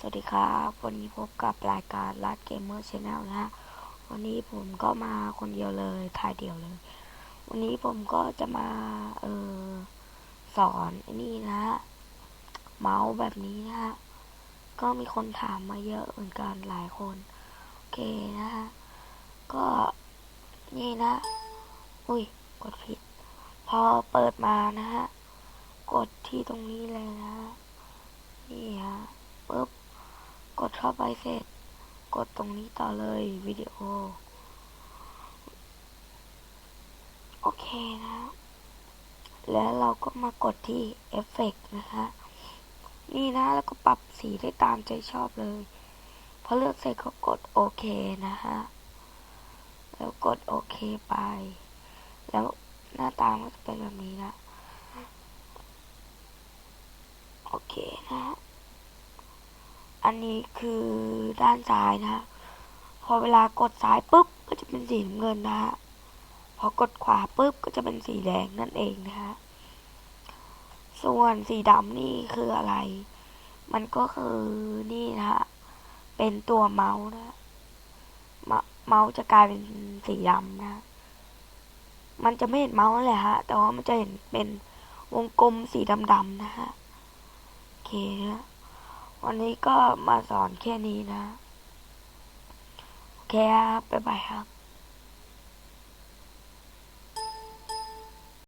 สวัสดีครับ วันนี้พบกับรายการลัดเกมเมอร์ชแนลนะฮะ วันนี้ผมก็มาคนเดียวเลยถ่ายเดี่ยวเลย วันนี้ผมก็จะมา เออสอนนี่นะฮะ เมาส์แบบนี้นะฮะ ก็มีคนถามมาเยอะเหมือนกันหลายคน โอเคนะฮะ ก็นี่นะ อุ้ย กดผิด พอเปิดมานะฮะ กดที่ตรงนี้เลยนะฮะนี่ฮะปุ๊บ ดเข้าไปเสร็จ กดตรงนี้ต่อเลยวิดีโอ โอเคนะ แล้วเราก็มากดที่เอฟเฟกต์นะคะ นี่นะแล้วก็ปรับสีได้ตามใจชอบเลยพอเลือกเสร็จก็กดโอเคนะฮะแล้วกดโอเคไป แล้วหน้าตามันจะเป็นแบบนี้นะ โอเคนะ อันนี้คือด้านซ้ายนะ พอเวลากดซ้ายปุ๊บก็จะเป็นสีน้ำเงินนะฮะ พอกดขวาปุ๊บก็จะเป็นสีแดงนั่นเองนะฮะ ส่วนสีดำนี่คืออะไร มันก็คือนี่นะฮะ เป็นตัวเมาส์นะ เมาส์จะกลายเป็นสีดำนะ มันจะไม่เห็นเมาส์นั่นแหละฮะ แต่ว่ามันจะเห็นเป็นวงกลมสีดำๆนะฮะ โอเคนะ วันนี้ก็มาสอนแค่นี้นะ โอเคครับ บ๊ายบายครับ